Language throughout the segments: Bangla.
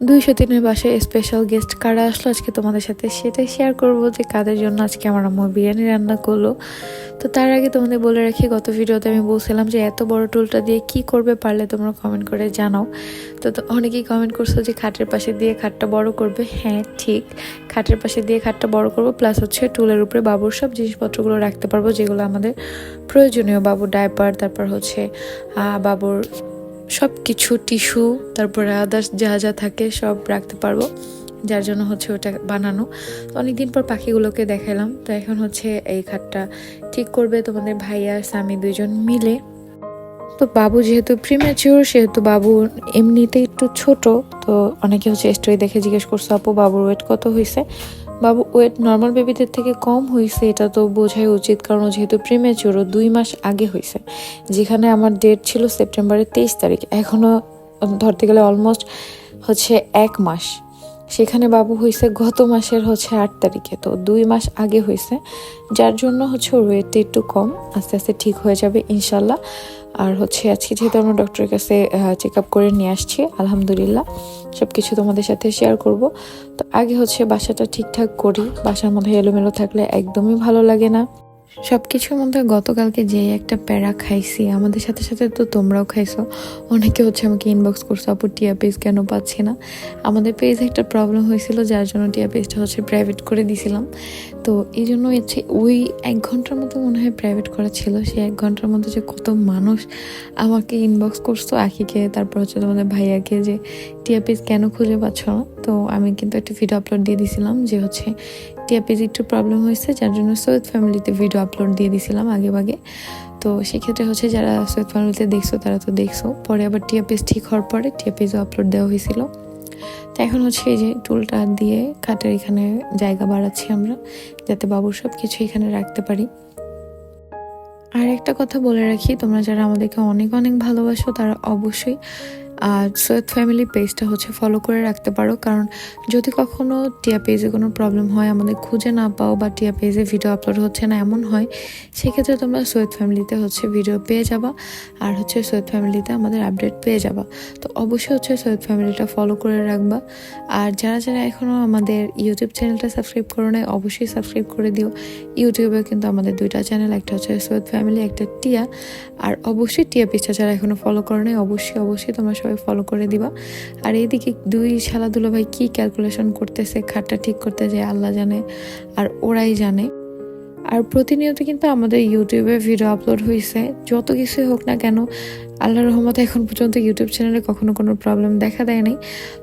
দুইশো দিনের বাসায় স্পেশাল গেস্ট কারা আসলো আজকে তোমাদের সাথে সেটাই শেয়ার করব যে কাদের জন্য আজকে আমার আম্মু বিরিয়ানি রান্না করল। তো তার আগে তোমাদের বলে রাখি, গত ভিডিওতে আমি বলছিলাম যে এত বড় টুলটা দিয়ে কি করবে পারলে তোমরা কমেন্ট করে জানাও। তো তো অনেকেই কমেন্ট করছ যে খাটের পাশে দিয়ে খাটটা বড় করবে। হ্যাঁ ঠিক। খাটের পাশে দিয়ে খাটটা বড় করব প্লাস হচ্ছে টুলের উপরে বাবুর সব জিনিসপত্রগুলো রাখতে পারব, যেগুলো আমাদের প্রয়োজনীয়। বাবুর ডাইপার তারপর হচ্ছে বাবুর সব কিছু টিস্যু, তারপরে আদার্স যা যা থাকে সব রাখতে পারব। যার জন্য হচ্ছে ওটা বানানো। তো অনেকদিন পর পাখিগুলোকে দেখালাম তো এখন হচ্ছে এই খাটটা ঠিক করবে তোমাদের ভাইয়া, স্বামী দুইজন মিলে। তো বাবু যেহেতু প্রিম্যাচিওর সেহেতু বাবু এমনিতেই একটু ছোট, তো অনেকে হচ্ছে স্টোরি দেখে জিজ্ঞেস করছ, আপু, বাবুর ওয়েট কত হয়েছে বাবু ওয়েট নর্মাল বেবিদের থেকে কম হয়েছে এটা তো বোঝাই উচিত, কারণ যেহেতু প্রিম্যাচিওর ও দুই মাস আগে হয়েছে যেখানে আমার ডেট ছিল সেপ্টেম্বরের তেইশ তারিখ এখনও ধরতে গেলে অলমোস্ট হচ্ছে এক মাস। সেখানে বাবু হয়েছে গত মাসের হচ্ছে আট তারিখে, তো দুই মাস আগে হয়েছে যার জন্য হচ্ছে ওয়েটটা একটু কম, আস্তে আস্তে ঠিক হয়ে যাবে ইনশাল্লাহ আর হচ্ছে আজকে যেহেতু আমরা ডক্টরের কাছে চেক আপ করে নিয়ে আসছি, আলহামদুলিল্লাহ। সব কিছু তোমাদের সাথে শেয়ার করব। তো আগে হচ্ছে বাসাটা ঠিকঠাক করি। বাসার মধ্যে এলোমেলো থাকলে একদমই ভালো লাগে না। সব কিছুর মধ্যে গতকালকে যে একটা প্যারা খাইছি, আমাদের সাথে সাথে তো তোমরাও খাইছো। অনেকে হচ্ছে আমাকে ইনবক্স করছ, আপু, টিয়া পেজ কেন পাচ্ছি না? আমাদের পেজে একটা প্রবলেম হয়েছিল, যার জন্য টিয়া পেজটা হচ্ছে প্রাইভেট করে দিছিলাম। তো এই জন্য হচ্ছে ওই এক ঘণ্টার মতো মনে হয় প্রাইভেট করা ছিল। সেই এক ঘণ্টার মধ্যে যে কত মানুষ আমাকে ইনবক্স করছ, আখিকে, তারপর হচ্ছে তোমাদের ভাইয়াকে যে, টিয়া পেজ কেন খুঁজে পাচ্ছ না? তো আমি কিন্তু একটা ভিডিও আপলোড দিয়ে দিছিলাম যে হচ্ছে টিয়া পেজে একটু প্রবলেম হয়েছে, যার জন্য সৈয়দ ফ্যামিলিতে ভিডিও আপলোড দিয়ে দিছিলাম আগে ভাগে। তো সেক্ষেত্রে হচ্ছে যারা সৈয়দ ফ্যামিলিতে দেখছ, তারা তো দেখছ। পরে আবার টিয়া পেজ ঠিক হওয়ার পরে টিয়া পেজও আপলোড দেওয়া হয়েছিল। তো এখন হচ্ছে এই যে টুলটা দিয়ে খাটের এখানে জায়গা বাড়াচ্ছি আমরা, যাতে বাবুর সব কিছু এখানে রাখতে পারি। আর একটা কথা বলে রাখি, তোমরা যারা আমাদেরকে অনেক অনেক ভালোবাসো, তারা অবশ্যই আর সৈয়দ ফ্যামিলি পেজটা হচ্ছে ফলো করে রাখতে পারো। কারণ যদি কখনো টিয়া পেজে কোনো প্রবলেম হয়, আমাদের খুঁজে না পাও বা টিয়া পেজে ভিডিও আপলোড হচ্ছে না, এমন হয়, সেক্ষেত্রে তোমরা সৈয়দ ফ্যামিলিতে হচ্ছে ভিডিও পেয়ে যাবা আর হচ্ছে সৈয়দ ফ্যামিলিতে আমাদের আপডেট পেয়ে যাবা। তো অবশ্যই হচ্ছে সৈয়দ ফ্যামিলিটা ফলো করে রাখবা। আর যারা যারা এখনও আমাদের ইউটিউব চ্যানেলটা সাবস্ক্রাইব করো নাই, অবশ্যই সাবস্ক্রাইব করে দিও। ইউটিউবে কিন্তু আমাদের দুইটা চ্যানেল একটা হচ্ছে সৈয়দ ফ্যামিলি একটা টিয়া। আর অবশ্যই টিয়া পিসটা যারা এখনও ফলো করো নাই, অবশ্যই অবশ্যই তোমরা সবাই ফলো করে দিবা। আর এইদিকে দুই শালাদুলো ভাই কী ক্যালকুলেশন করতেছে, খাটটা ঠিক করতে যায় আল্লাহ জানে, আর ওরাই জানে। আর প্রতিনিয়ত কিন্তু আমাদের ইউটিউবে ভিডিও আপলোড হয়েছে যত কিছুই হোক না কেন আল্লাহ রহমতে এখন পর্যন্ত ইউটিউব চ্যানেলে কখনো কোনো প্রবলেম দেখা দেয় নাই।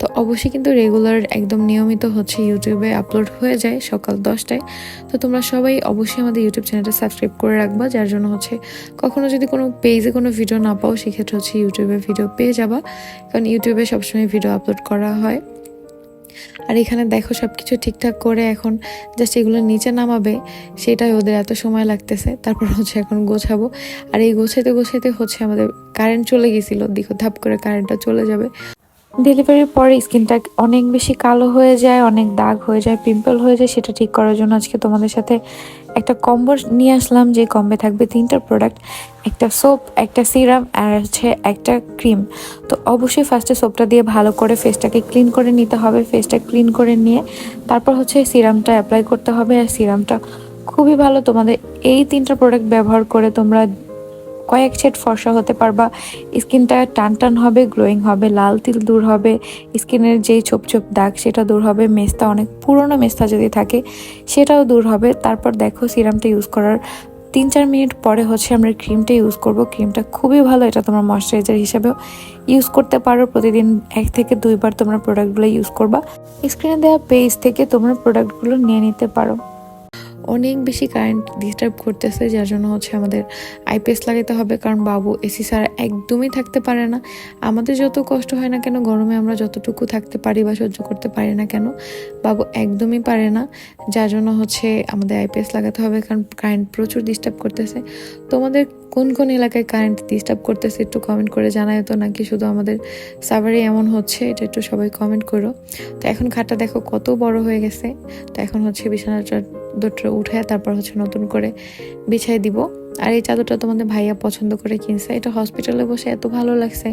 তো অবশ্যই কিন্তু রেগুলার একদম নিয়মিত হচ্ছে ইউটিউবে আপলোড হয়ে যায় সকাল দশটায়। তো তোমরা সবাই অবশ্যই আমাদের ইউটিউব চ্যানেলটা সাবস্ক্রাইব করে রাখবা, যার জন্য হচ্ছে কখনো যদি কোনো পেজে কোনো ভিডিও না পাও, সেক্ষেত্রে হচ্ছে ইউটিউবে ভিডিও পেয়ে যাবা। কারণ ইউটিউবে সবসময় ভিডিও আপলোড করা হয়। আর এখানে দেখো সব কিছু ঠিকঠাক করে এখন জাস্ট এগুলো নিচে নামাবে, সেটাই ওদের এত সময় লাগতেছে। তারপর হচ্ছে এখন গোছাবো। আর এই গোছাইতে গোছাইতে হচ্ছে আমাদের কারেন্ট চলে গেছিল, দেখো ধাপ করে কারেন্টটা চলে যাবে। ডেলিভারির পরে স্কিনটা অনেক বেশি কালো হয়ে যায়, অনেক দাগ হয়ে যায়, পিম্পল হয়ে যায়, সেটা ঠিক করার জন্য আজকে তোমাদের সাথে একটা কম্বো নিয়ে আসলাম, যে কম্বে থাকবে তিনটা প্রোডাক্ট একটা সোপ একটা সিরাম আর হচ্ছে একটা ক্রিম তো অবশ্যই ফার্স্টে সোপটা দিয়ে ভালো করে ফেসটাকে ক্লিন করে নিতে হবে ফেসটা ক্লিন করে নিয়ে তারপর হচ্ছে সিরামটা অ্যাপ্লাই করতে হবে, আর সিরামটা খুবই ভালো তোমাদের এই তিনটা প্রোডাক্ট ব্যবহার করে তোমরা কয়েক সেট ফর্সা হতে পারবা। স্কিনটা টান টান হবে, গ্লোয়িং হবে, লাল তিল দূর হবে, স্কিনের যেই ছোপ ছোপ দাগ সেটা দূর হবে মেস্তা অনেক পুরনো মেস্তা যদি থাকে সেটাও দূর হবে। তারপর দেখো সিরামটা ইউজ করার তিন চার মিনিট পরে হচ্ছে আমরা ক্রিমটা ইউজ করব। ক্রিমটা খুবই ভালো, এটা তোমরা ময়শ্চারাইজার হিসেবেও ইউজ করতে পারো। প্রতিদিন এক থেকে দুইবার তোমরা প্রোডাক্টগুলো ইউজ করবা। স্ক্রিনে দেওয়া পেজ থেকে তোমরা প্রোডাক্টগুলো নিয়ে নিতে পারো। অনেক বেশি কারেন্ট ডিস্টার্ব করতেছে, যার জন্য হচ্ছে আমাদের আইপিএস লাগাতে হবে। কারণ বাবু এসি ছাড়া একদমই থাকতে পারে না। আমাদের যত কষ্ট হয় না কেন, গরমে আমরা যতটুকু থাকতে পারি বা সহ্য করতে পারি না কেন, বাবু একদমই পারে না। যার জন্য হচ্ছে আমাদের আইপিএস লাগাতে হবে, কারণ কারেন্ট প্রচুর ডিস্টার্ব করতেছে। তোমাদের কোন কোন এলাকায় কারেন্ট ডিস্টার্ব করতেছে একটু কমেন্ট করে জানায় তো, নাকি শুধু আমাদের সাভারে এমন হচ্ছে, এটা একটু সবাই কমেন্ট করো। তো এখন খাটটা দেখো কত বড় হয়ে গেছে। তো এখন হচ্ছে বিছানাটা দুটো উঠে তারপর হচ্ছে নতুন করে বিছাই দিব। আর এই চাদরটা তোমাদের ভাইয়া পছন্দ করে কিনছে। এটা হসপিটালে বসে এত ভালো লাগছে।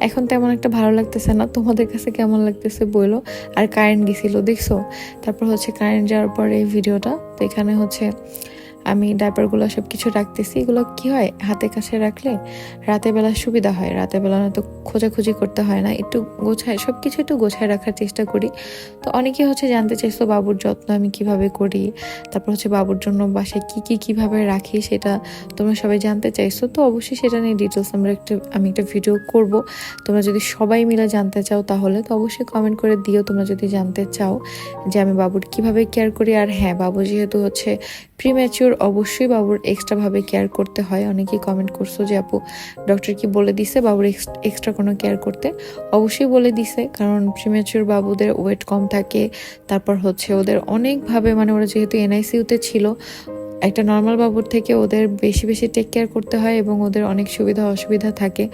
এখন তেমন একটা ভালো লাগতেছে না। তোমাদের কাছে কেমন লাগতেছে বইলো আর কারেন্ট গেছিল, দেখছ? তারপর হচ্ছে কারেন্ট যাওয়ার পরে এই ভিডিওটা তো এখানে হচ্ছে আমি ডাইপারগুলো সব কিছু রাখতেছি। এগুলো কি হয়? হাতে কাছে রাখলে রাতের বেলা সুবিধা হয়। রাতের বেলা নয়তো খোঁজাখুঁজি করতে হয় না। একটু গোছায় সব কিছু একটু গোছায় রাখার চেষ্টা করি। তো অনেকে হচ্ছে জানতে চাইছো বাবুর যত্ন আমি কীভাবে করি? তারপর হচ্ছে বাবুর জন্য বাসায় কি কি, কীভাবে রাখি সেটা তোমরা সবাই জানতে চাইছো। তো অবশ্যই সেটা নিয়ে ডিটেলস আমরা একটা, আমি একটা ভিডিও করব। তোমরা যদি সবাই মিলে জানতে চাও তাহলে তো অবশ্যই কমেন্ট করে দিও। তোমরা যদি জানতে চাও যে আমি বাবুর কীভাবে কেয়ার করি। আর হ্যাঁ বাবু যেহেতু হচ্ছে প্রিম্যাচিওর অবশ্যই বাবুর এক্সট্রাভাবে কেয়ার করতে হয়। অনেকেই কমেন্ট করছ যে, আপু ডক্টর কি বলে দিছে বাবুর এক্সট্রা কোনো কেয়ার করতে? অবশ্যই বলে দিছে, কারণ প্রিম্যাচিওর বাবুদের ওয়েট কম থাকে। তারপর হচ্ছে ওদের অনেকভাবে মানে ওরা যেহেতু এনআইসিউতে ছিল, একটা নর্মাল বাবুর থেকে ওদের বেশি বেশি টেক কেয়ার করতে হয় এবং ওদের অনেক সুবিধা, অসুবিধা থাকে।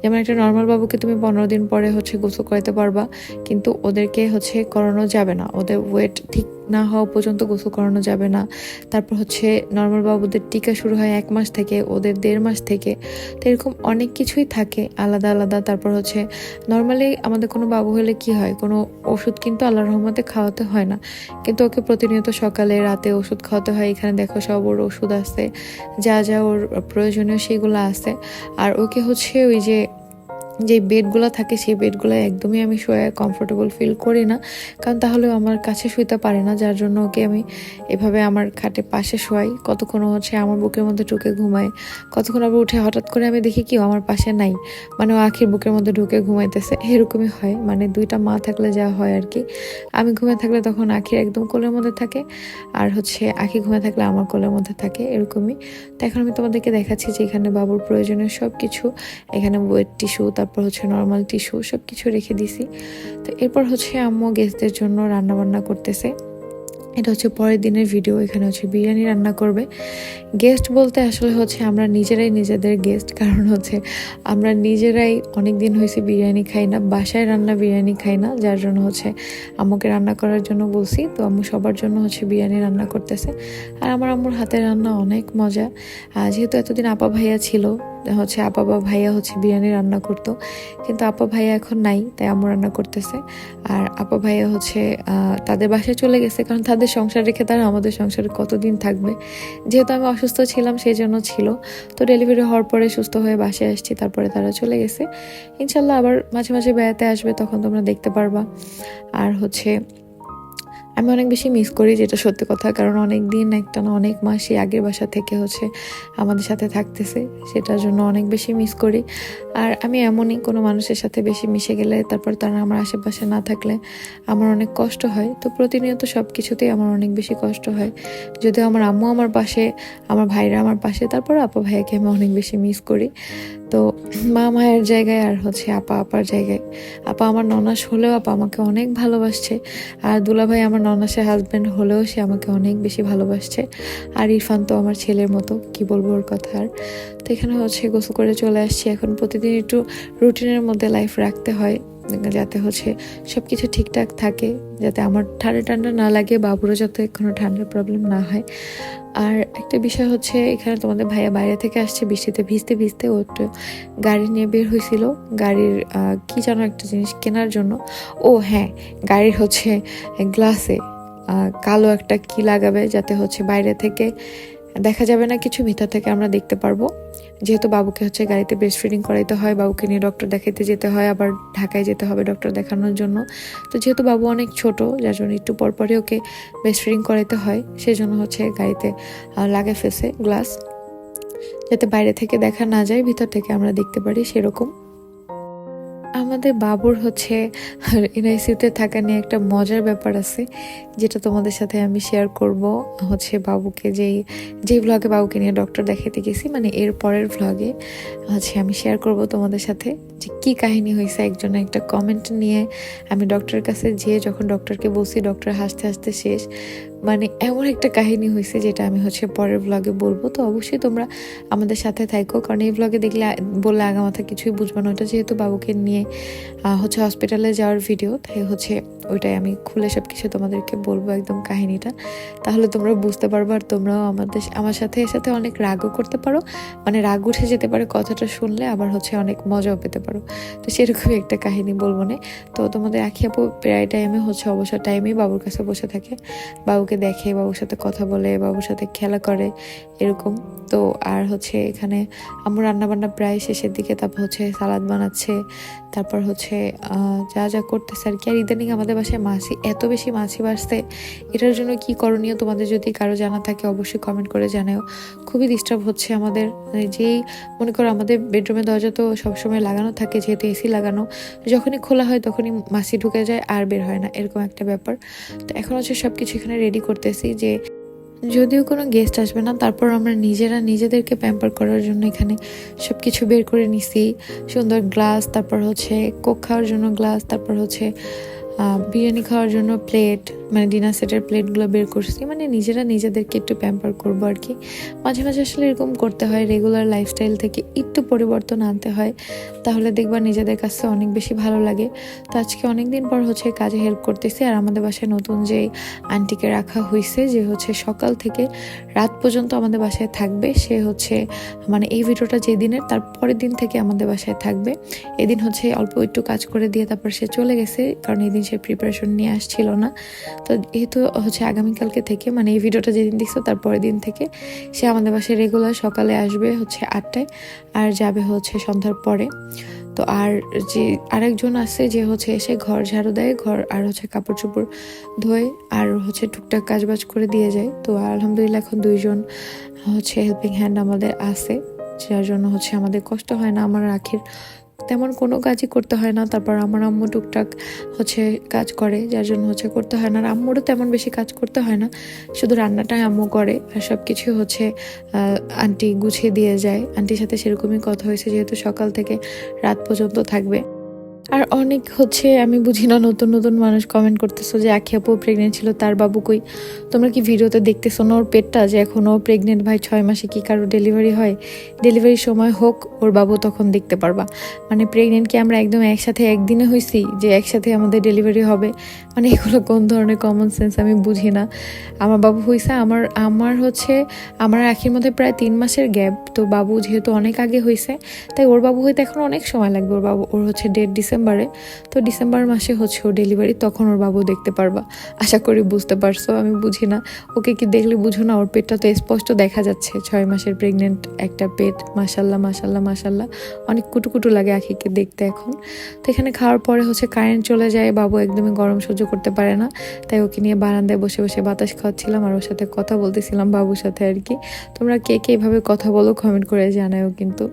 যেমন একটা নর্মাল বাবুকে তুমি পনেরো দিন পরে হচ্ছে গোসল করাতে পারবা, কিন্তু ওদেরকে হচ্ছে করানো যাবে না। ওদের ওয়েট ঠিক না হওয়া পর্যন্ত গোসল করানো যাবে না। তারপর হচ্ছে নর্মাল বাবুদের টিকা শুরু হয় এক মাস থেকে, ওদের দেড় মাস থেকে। তো এরকম অনেক কিছুই থাকে, আলাদা আলাদা। তারপর হচ্ছে নর্মালি আমাদের কোনো বাবু হলে কি হয়, কোনো ওষুধ কিন্তু আল্লাহ রহমতে খাওয়াতে হয় না। কিন্তু ওকে প্রতিনিয়ত সকালে, রাতে ওষুধ খাওয়াতে হয়। এখানে দেখো সব ওর ওষুধ আছে, যা যা ওর প্রয়োজনীয় সেগুলো আছে। আর ওকে হচ্ছে ওই যে যে বেডগুলো থাকে সেই বেডগুলো একদমই আমি শোয়ে কমফোর্টেবল ফিল করি না। কারণ তাহলে আমার কাছে শুইতে পারে না, যার জন্য ওকে আমি এভাবে আমার খাটে পাশে শোয়াই। কতক্ষণ হচ্ছে আমার বুকের মধ্যে ঢুকে ঘুমায়, কতক্ষণ আবার উঠে হঠাৎ করে আমি দেখি কি আমার পাশে নাই। মানে ও আখির বুকের মধ্যে ঢুকে ঘুমাইতেছে। এরকমই হয় মানে দুইটা মা থাকলে যা হয় আর কি। আমি ঘুমে থাকলে তখন আখির একদম কোলের মধ্যে থাকে, আর হচ্ছে আখি ঘুমে থাকলে আমার কোলের মধ্যে থাকে, এরকমই। তো এখন আমি তোমাদেরকে দেখাচ্ছি যে এখানে বাবুর প্রয়োজনীয় সব কিছু এখানে ওয়েট টিস্যু তারপর হচ্ছে নর্মাল টিস্যু সব কিছু রেখে দিছি। তো এরপর হচ্ছে আম্মু গেস্টদের জন্য রান্না বান্না করতেছে। এটা হচ্ছে পরের দিনের ভিডিও এখানে হচ্ছে বিরিয়ানি রান্না করবে। গেস্ট বলতে আসলে হচ্ছে আমরা নিজেরাই নিজেদের গেস্ট কারণ হচ্ছে আমরা নিজেরাই অনেক দিন হয়েছে বিরিয়ানি খাই না, বাসায় রান্না বিরিয়ানি খাই না, যার জন্য হচ্ছে আম্মুকে রান্না করার জন্য বলছি। তো আম্মু সবার জন্য হচ্ছে বিরিয়ানি রান্না করতেছে। আর আমার আম্মুর হাতের রান্না অনেক মজা। যেহেতু এতদিন আপা ভাইয়া ছিল হচ্ছে আপা বা ভাইয়া হচ্ছে বিরিয়ানি রান্না করতো। কিন্তু আপা ভাইয়া এখন নাই, তাই আম্মু রান্না করতেছে। আর আপা ভাইয়া হচ্ছে তাদের বাসায় চলে গেছে কারণ তাদের সংসার রেখে তারা আমাদের সংসারে কতদিন থাকবে। যেহেতু আমি অসুস্থ ছিলাম, সেই জন্য ছিল। তো ডেলিভারি হওয়ার পরে সুস্থ হয়ে বাসায় আসছি, তারপরে তারা চলে গেছে। ইনশাল্লাহ আবার মাঝে মাঝে বেড়াতে আসবে, তখন তোমরা দেখতে পারবা। আর হচ্ছে আমি অনেক বেশি মিস করি যেটা সত্যি কথা, কারণ অনেক দিন একটা না অনেক মাস এই আগের বাসা থেকে হচ্ছে আমাদের সাথে থাকতেছে, সেটার জন্য অনেক বেশি মিস করি। আর আমি এমনই কোনো মানুষের সাথে বেশি মিশে গেলে তারপর তারা আমার আশেপাশে না থাকলে আমার অনেক কষ্ট হয়। তো প্রতিনিয়ত সব কিছুতেই আমার অনেক বেশি কষ্ট হয়। যদিও আমার আম্মু আমার পাশে, আমার ভাইরা আমার পাশে, তারপর আপা ভাইয়াকে আমি অনেক বেশি মিস করি। তো মা মায়ের জায়গায় আর হচ্ছে আপা আপার জায়গায়। আপা আমার ননাস হলেও আপা আমাকে অনেক ভালোবাসছে। আর দুলাভাই আমার ননাসের হাজব্যান্ড হলেও সে আমাকে অনেক বেশি ভালোবাসছে। আর ইরফান তো আমার ছেলের মতো, কি বলব ওর কথা আর। তো এখানে হচ্ছে গোসল করে চলে আসছি। এখন প্রতিদিন একটু রুটিনের মধ্যে লাইফ রাখতে হয়। যাতে হচ্ছে সব কিছু ঠিকঠাক থাকে, যাতে আমার ঠান্ডা ঠান্ডা না লাগে, বাবুরও যাতে কোনো ঠান্ডার প্রবলেম না হয়। আর একটা বিষয় হচ্ছে, এখানে তোমাদের ভাইয়া বাইরে থেকে আসছে, বৃষ্টিতে ভিজতে ভিজতে ও একটু গাড়ি নিয়ে বের হয়েছিল। গাড়ির কি যেন একটা জিনিস কেনার জন্য। ও হ্যাঁ গাড়ির হচ্ছে গ্লাসে কালো একটা কি লাগাবে যাতে হচ্ছে বাইরে থেকে দেখা যাবে না কিছু, ভিতর থেকে আমরা দেখতে পারব। যেহেতু বাবুকে হচ্ছে গাড়িতে ব্রেস্ট ফিডিং করাইতে হয়, বাবুকে নিয়ে ডক্টর দেখাইতে যেতে হয়, আবার ঢাকায় যেতে হবে ডক্টর দেখানোর জন্য। তো যেহেতু বাবু অনেক ছোট, যার জন্য একটু পরপরই ওকে ব্রেস্ট ফিডিং করাইতে হয় সেই জন্য হচ্ছে গাড়িতে লাগে ফেসে গ্লাস যাতে বাইরে থেকে দেখা না যায়, ভিতর থেকে আমরা দেখতে পারি সেরকম। আমাদের বাবুর হচ্ছে এনআইসিউতে থাকা নিয়ে একটা মজার ব্যাপার আছে, যেটা তোমাদের সাথে আমি শেয়ার করব। হচ্ছে বাবুকে যেই যেই ভ্লগে বাবুকে নিয়ে ডক্টর দেখাতে গেছি মানে এর পরের ভ্লগে হচ্ছে আমি শেয়ার করব তোমাদের সাথে যে কী কাহিনী হয়েছে একজন একটা কমেন্ট নিয়ে। আমি ডক্টরের কাছে যেয়ে যখন ডক্টরকে বলছি ডক্টর হাসতে হাসতে শেষ মানে এমন একটা কাহিনী হয়েছে যেটা আমি হচ্ছে পরের ব্লগে বলব। তো অবশ্যই তোমরা আমাদের সাথে থাকো কারণ এই ব্লগে দেখলে বললে আগামাথা কিছুই বুঝব না। ওটা যেহেতু বাবুকে নিয়ে হচ্ছে হসপিটালে যাওয়ার ভিডিও তাই হচ্ছে ওইটাই আমি খুলে সব কিছু তোমাদেরকে বলব একদম কাহিনীটা। তাহলে তোমরা বুঝতে পারব আর তোমরাও আমাদের আমার সাথে, এর সাথে অনেক রাগও করতে পারো। মানে রাগ উঠে যেতে পারে কথাটা শুনলে, আবার হচ্ছে অনেক মজাও পেতে পারো। তো সেরকমই একটা কাহিনী বলব না। তো তোমাদের আখি আপু প্রায় টাইমে হচ্ছে অবসর টাইমেই বাবুর কাছে বসে থাকে। বাবুকে দেখে, বাবুর সাথে কথা বলে, বাবুর সাথে খেলা করে, এরকম। তো আর হচ্ছে এখানে আমার রান্নাবান্না প্রায় শেষের দিকে, তারপর হচ্ছে সালাদ বানাচ্ছে, তারপর হচ্ছে যা যা করতেছে আর কি। আর ইদানিং আমাদের বাসায় মাছি এত বেশি মাছি বাড়ছে এটার জন্য কি করণীয় তোমাদের যদি কারও জানা থাকে অবশ্যই কমেন্ট করে জানাও। খুবই ডিস্টার্ব হচ্ছে আমাদের মানে যেই, মনে করো আমাদের বেডরুমের দরজা তো সবসময় লাগানো থাকে, যেহেতু এসি লাগানো, যখনই খোলা হয় তখনই মাছি ঢুকে যায়, আর বের হয় না, এরকম একটা ব্যাপার। তো এখন হচ্ছে সব কিছু এখানে রেডি করতেছি যে যদিও কোনো গেস্ট আসবে না, তারপর আমরা নিজেরা নিজেদেরকে প্যাম্পার করার জন্য এখানে সব কিছু বের করে নিছি। সুন্দর গ্লাস তারপর হচ্ছে কোক খাওয়ার জন্য গ্লাস তারপর হচ্ছে বিরিয়ানি খাওয়ার জন্য প্লেট মানে ডিনার সেটের প্লেটগুলো বের করছি। মানে নিজেরা নিজেদেরকে একটু প্যাম্পার করব আর কি। মাঝে মাঝে আসলে এরকম করতে হয় রেগুলার লাইফস্টাইল থেকে একটু পরিবর্তন আনতে হয়। তাহলে দেখবা নিজেদের কাছে অনেক বেশি ভালো লাগে। তো আজকে অনেক দিন পর হচ্ছে কাজে হেল্প করতেছি। আর আমাদের বাসায় নতুন যে আন্টিকে রাখা হয়েছে যে হচ্ছে সকাল থেকে রাত পর্যন্ত আমাদের বাসায় থাকবে। সে হচ্ছে মানে এই ভিডিওটা যে দিনের, তার পরের দিন থেকে আমাদের বাসায় থাকবে। এদিন হচ্ছে অল্প একটু কাজ করে দিয়ে তারপর সে চলে গেছে। কারণ এদিন সে প্রিপারেশন নিয়ে আসছিল না। তো যেহেতু হচ্ছে আগামীকালকে থেকে মানে এই ভিডিওটা যেদিন দেখছ তার পরের দিন থেকে, সে আমাদের বাসায় রেগুলার সকালে আসবে হচ্ছে আটটায় আর যাবে হচ্ছে সন্ধ্যার পরে। তো আর যে আরেকজন আছে যে হচ্ছে এসে ঘর ঝাড়ু দেয়, ঘর আর হচ্ছে কাপড় চোপড় ধোয় আর হচ্ছে টুকটাক কাজবাজ করে দিয়ে যায়। তো আলহামদুলিল্লাহ এখন দুইজন হচ্ছে হেল্পিং হ্যান্ড আমাদের আছে, যার জন্য হচ্ছে আমাদের কষ্ট হয় না আমার রাখির তেমন কোনো কাজই করতে হয় না। তারপর আমার আম্মু টুকটাক হচ্ছে কাজ করে, যার জন্য হচ্ছে করতে হয় না। আর আম্মুরও তেমন বেশি কাজ করতে হয় না। শুধু রান্নাটাই আম্মু করে আর সব কিছু হচ্ছে আন্টি গুছিয়ে দিয়ে যায়। আন্টির সাথে সেরকমই কথা হয়েছে, যেহেতু সকাল থেকে রাত পর্যন্ত থাকবে। আর অনেক হচ্ছে, আমি বুঝি না, নতুন নতুন মানুষ কমেন্ট করতেছো যে, আখি আপু প্রেগনেন্ট ছিল, তার বাবু কই? তোমরা কি ভিডিওতে দেখতেছো না ওর পেটটা, যে এখন ও প্রেগনেন্ট ভাই ছয় মাসে কি কারও ডেলিভারি হয়? ডেলিভারির সময় হোক, ওর বাবু তখন দেখতে পারবা। মানে প্রেগনেন্ট কি আমরা একদম একসাথে একদিনে হয়েছি যে একসাথে আমাদের ডেলিভারি হবে? মানে এগুলো কোন ধরনের কমন সেন্স আমি বুঝি না। আমার বাবু হয়েছে আমার আমার হচ্ছে, আমার আখির মধ্যে প্রায় তিন মাসের গ্যাপ তো বাবু যেহেতু অনেক আগে হয়েছে তাই ওর বাবু হইতে এখন অনেক সময় লাগবে ওর বাবু, ওর হচ্ছে ডেট ডিসেম্বরে। তো ডিসেম্বর মাসে হচ্ছে ওর ডেলিভারি তখন ওর বাবু দেখতে পারবা। আশা করি বুঝতে পারছ, আমি বুঝি না। ওকে কি দেখলে বুঝো না? ওর পেটটা তো স্পষ্ট দেখা যাচ্ছে। ছয় মাসের প্রেগনেন্ট একটা পেট। মাসাল্লাহ মাসাল্লাহ মাসাল্লাহ অনেক কুটুকুটু লাগে আখিকে দেখতে এখন। তো এখানে খাওয়ার পরে হচ্ছে কারেন্ট চলে যায়, বাবু একদমই গরম সহ্য করতে পারে না। তাই ওকে নিয়ে বারান্দায় বসে বসে বাতাস খাওয়াচ্ছিলাম আর ওর সাথে কথা বলতেছিলাম বাবুর সাথে আর কি। তোমরা কে কে এভাবে কথা বলো কমেন্ট করে জানাও কিন্তু।